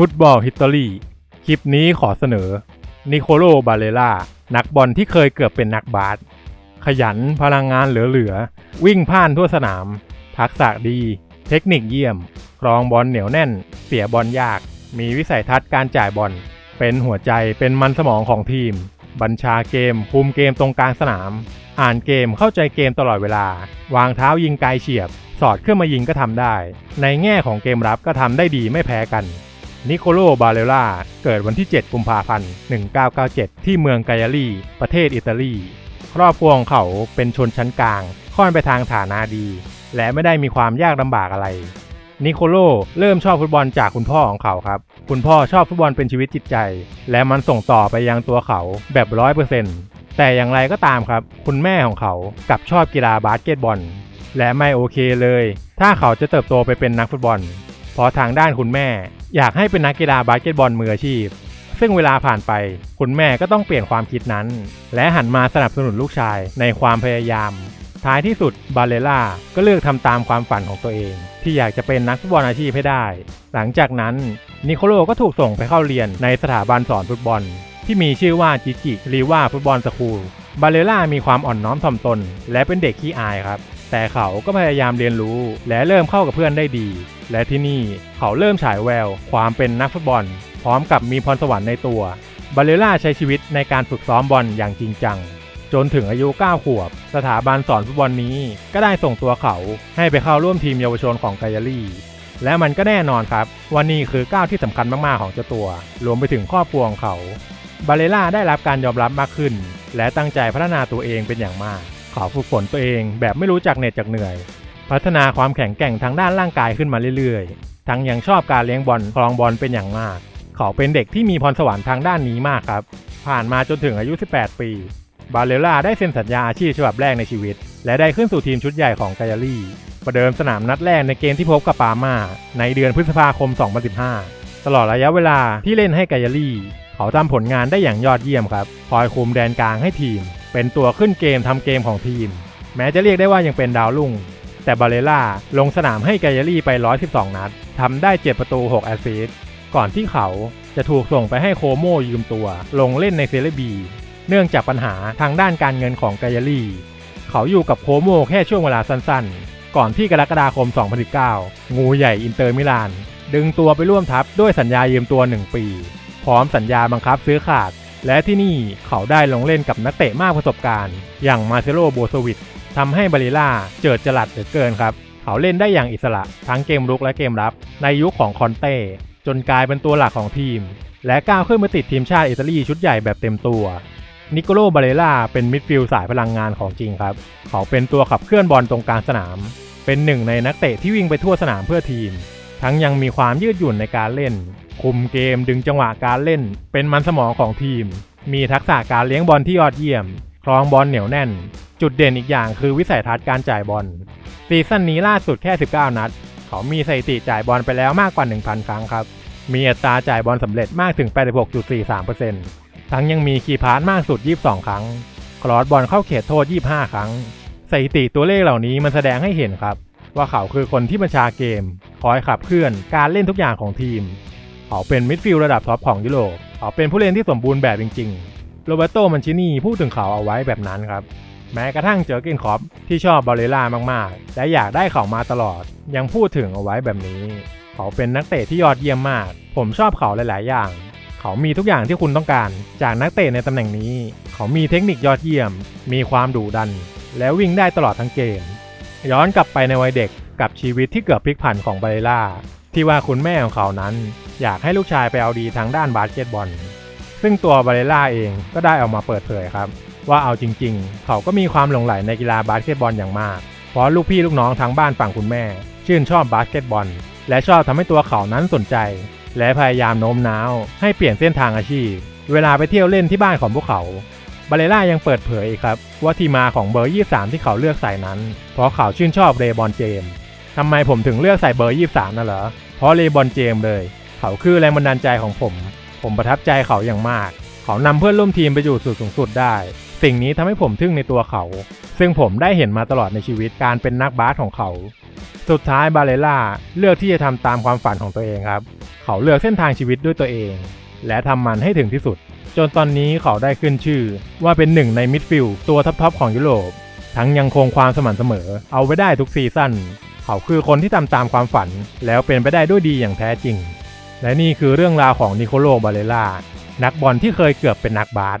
ฟุตบอลฮิตตอรี่คลิปนี้ขอเสนอ นิโคโลบาเลล่า นักบอลที่เคยเกือบเป็นนักบาส ขยันพลังงานเหลือๆ วิ่งผ่านทั่วสนาม ทักษะดี เทคนิคเยี่ยม ครองบอลเหนียวแน่น เสียบอลยาก มีวิสัยทัศน์การจ่ายบอล เป็นหัวใจ เป็นมันสมองของทีม บัญชาเกม คุมเกมตรงกลางสนาม อ่านเกม เข้าใจเกมตลอดเวลา วางเท้ายิงไกลเฉียบ สอดขึ้นมายิงก็ทำได้ ในแง่ของเกมรับก็ทำได้ดีไม่แพ้กัน นิโคโลบาเลล่าเกิดวันที่ 7 กุมภาพันธ์ 1997 ที่เมืองไกอาลี ประเทศอิตาลี ครอบครัวของเขาเป็นชนชั้นกลาง ค่อนไปทางฐานะดี และไม่ได้มีความยากลำบากอะไร นิโคโลเริ่มชอบฟุตบอลจากคุณพ่อของเขาครับ คุณพ่อชอบฟุตบอลเป็นชีวิตจิตใจ และมันส่งต่อไปยังตัวเขาแบบร้อยเปอร์เซ็นต์แต่อย่างไรก็ตามครับ คุณแม่ของเขากลับชอบกีฬาบาสเกตบอล และไม่โอเคเลย ถ้าเขาจะเติบโตไปเป็นนักฟุตบอล เพราะทางด้านคุณแม่ อยากให้เป็นนักกีฬาบาสเกตบอลมืออาชีพ ซึ่งเวลาผ่านไป คุณแม่ก็ต้องเปลี่ยนความคิดนั้น และหันมาสนับสนุนลูกชายในความพยายาม ท้ายที่สุดบาเลล่าก็เลือกทำตามความฝันของตัวเอง ที่อยากจะเป็นนักฟุตบอลอาชีพให้ได้ หลังจากนั้นนิโคโลก็ถูกส่งไปเข้าเรียนในสถาบันสอนฟุตบอล ที่มีชื่อว่าจิจิรีว่าฟุตบอลสคูลบาเลล่ามีความอ่อนน้อมถ่อมตน และเป็นเด็กขี้อายครับ แต่เขาก็พยายามเรียนรู้และเริ่มเข้ากับเพื่อนได้ดี และที่นี่เขาเริ่มฉายแวว ความเป็นนักฟุตบอล พร้อมกับมีพรสวรรค์ในตัวบาเลล่าใช้ชีวิตในการฝึกซ้อมบอลอย่างจริงจัง จนถึงอายุ 9 ขวบ สถาบันสอนฟุตบอลนี้ ก็ได้ส่งตัวเขาให้ไปเข้าร่วมทีมเยาวชนของไกยาลีและมันก็แน่นอนครับว่านี่คือก้าวที่สำคัญมาก ๆ ของเจ้าตัว รวมไปถึงครอบครัวของเขา บาเลล่าได้รับการยอมรับมากขึ้น และตั้งใจพัฒนาตัวเองเป็นอย่างมาก ขาฝึกฝนตัวเอง แบบไม่รู้จักเหน็ดจากเหนื่อย พัฒนาความแข็งแกร่งทางด้านร่างกายขึ้นมาเรื่อยๆ ทั้งยังชอบการเลี้ยงบอลคลองบอลเป็นอย่างมาก เขาเป็นเด็กที่มีพรสวรรค์ทางด้านนี้มากครับ ผ่านมาจนถึงอายุ 18 ปี บาเลล่าได้เซ็นสัญญาอาชีพฉบับแรกในชีวิต และได้ขึ้นสู่ทีมชุดใหญ่ของไกอาลีประเดิมสนามนัดแรกในเกมที่พบกับปามาในเดือนพฤษภาคม 2015 ตลอดระยะเวลาที่เล่นให้ไกอาลีเขาทำผลงานได้อย่างยอดเยี่ยมครับ คอยคุมแดนกลางให้ทีม เป็นตัวขึ้นเกมทำเกมของทีม แม้จะเรียกได้ว่ายังเป็นดาวรุ่ง แต่บาเลล่าลงสนามให้ไกอาลีไป 112 นัดทำได้ 7 ประตู 6 แอสซิสต์ก่อนที่เขาจะถูกส่งไปให้โคโมยืมตัว ลงเล่นในเซเลบี เนื่องจากปัญหาทางด้านการเงินของไกอาลีเขาอยู่กับโคโมแค่ช่วงเวลาสั้นๆ ก่อนที่กรกฎาคม 2019 งูใหญ่อินเตอร์มิลาน ดึงตัวไปร่วมทัพด้วยสัญญายืมตัว 1 ปี พร้อมสัญญาบังคับซื้อขาด และที่นี่เขาได้ลงเล่นกับนักเตะมากประสบการณ์ อย่างมาเซโลโบโซวิชทำให้บาริล่าเจิดจรัสเหลือเกินครับ เขาเล่นได้อย่างอิสระทั้งเกมรุกและเกมรับ ในยุคของคอนเต้จนกลายเป็นตัวหลักของทีม และก้าวขึ้นมาติดทีมชาติอิตาลีชุดใหญ่แบบเต็มตัวนิโคโลบาเลล่าเป็นมิดฟิลด์สายพลังงานของจริงครับ เขาเป็นตัวขับเคลื่อนบอลตรงกลางสนาม เป็นหนึ่งในนักเตะที่วิ่งไปทั่วสนามเพื่อทีม ทั้งยังมีความยืดหยุ่นในการเล่น คุมเกมดึงจังหวะการเล่น เป็นมันสมองของทีม มีทักษะการเลี้ยงบอลที่ยอดเยี่ยมครองบอลเหนียวแน่น จุดเด่นอีกอย่างคือวิสัยทัศน์การจ่ายบอล ซีซั่นนี้ล่าสุดแค่ 19 นัด เขามีสถิติจ่ายบอลไปแล้วมากกว่า 1,000 ครั้งครับ มีอัตราจ่ายบอลสำเร็จมากถึง 86.43%ทั้งยังมีคีย์พาสมากสุด 22 ครั้ง คลอสบอลเข้าเขตโทษ 25 ครั้งสถิติตัวเลขเหล่านี้มันแสดงให้เห็นครับ ว่าเขาคือคนที่บัญชาเกม คอยขับเคลื่อนการเล่นทุกอย่างของทีม เขาเป็นมิดฟิลด์ระดับท็อปของยุโรปเขาเป็นผู้เล่นที่สมบูรณ์แบบจริงๆ โรเบโตมันชินีพูดถึงเขาเอาไว้แบบนั้นครับ แม้กระทั่งเจอเกนคอปที่ชอบบาเลล่ามากๆ และอยากได้เขามาตลอด ยังพูดถึงเอาไว้แบบนี้ เขาเป็นนักเตะที่ยอดเยี่ยมมาก ผมชอบเขาหลาย ๆ อย่างเขามีทุกอย่างที่คุณต้องการ จากนักเตะในตำแหน่งนี้ เขามีเทคนิคยอดเยี่ยม มีความดุดัน และวิ่งได้ตลอดทั้งเกม ย้อนกลับไปในวัยเด็กกับชีวิตที่เกือบพลิกผันของบาเลล่า ที่ว่าคุณแม่ของเขานั้น อยากให้ลูกชายไปเอาดีทางด้านบาสเกตบอล ซึ่งตัวบาเลล่าเองก็ได้ออกมาเปิดเผยครับ ว่าเอาจริง ๆ เขาก็มีความหลงใหลในกีฬาบาสเกตบอลอย่างมาก เพราะลูกพี่ลูกน้องทางบ้านฝั่งคุณแม่ ชื่นชอบบาสเกตบอล และชอบทำให้ตัวเขานั้นสนใจ และพยายามโน้มน้าวให้เปลี่ยนเส้นทางอาชีพ เวลาไปเที่ยวเล่นที่บ้านของพวกเขา บาเลล่ายังเปิดเผยอีกครับ ว่าที่มาของเบอร์ 23 ที่เขาเลือกใส่นั้น เพราะเขาชื่นชอบเรย์บอลเจมส์ทำไมผมถึงเลือกใส่เบอร์ 23 น่ะเหรอ เพราะเรย์บอลเจมส์เลย เขาคือแรงบันดาลใจของผม ผมประทับใจเขาอย่างมาก เขานำเพื่อนร่วมทีมไปอยู่สุดสูงสุดได้ สิ่งนี้ทำให้ผมทึ่งในตัวเขา ซึ่งผมได้เห็นมาตลอดในชีวิตการเป็นนักบาสของเขา สุดท้ายบาเลล่าเลือกที่จะทำตามความฝันของตัวเองครับ เขาเลือกเส้นทางชีวิตด้วยตัวเอง และทำมันให้ถึงที่สุด จนตอนนี้เขาได้ขึ้นชื่อว่าเป็นหนึ่งในมิดฟิลด์ตัวท็อปๆของยุโรป ทั้งยังคงความสม่ำเสมอ เอาไว้ได้ทุกซีซั่น เขาคือคนที่ทำตามความฝัน แล้วเป็นไปได้ด้วยดีอย่างแท้จริง และนี่คือเรื่องราวของนิโคโลบาเลล่านักบอลที่เคยเกือบเป็นนักบาส